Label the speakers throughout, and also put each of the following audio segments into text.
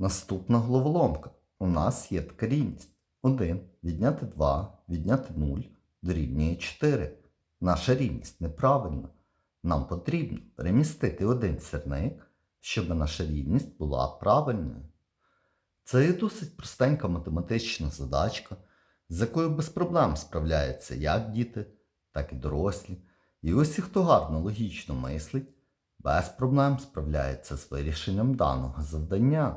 Speaker 1: Наступна головоломка. У нас є така рівність. 1 відняти 2, відняти 0 дорівнює 4. Наша рівність неправильна. Нам потрібно перемістити один сірник, щоб наша рівність була правильною. Це є досить простенька математична задачка, з якою без проблем справляються як діти, так і дорослі. І усі, хто гарно логічно мислить, без проблем справляється з вирішенням даного завдання.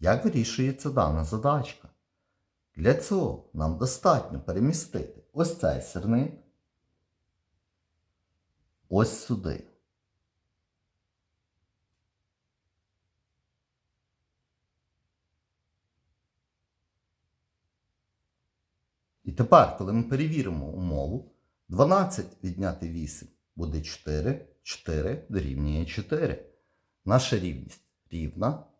Speaker 1: Як вирішується дана задачка? Для цього нам достатньо перемістити ось цей сірник ось сюди. І тепер, коли ми перевіримо умову, 12 відняти 8 буде 4, 4 дорівнює 4. Наша рівність рівна,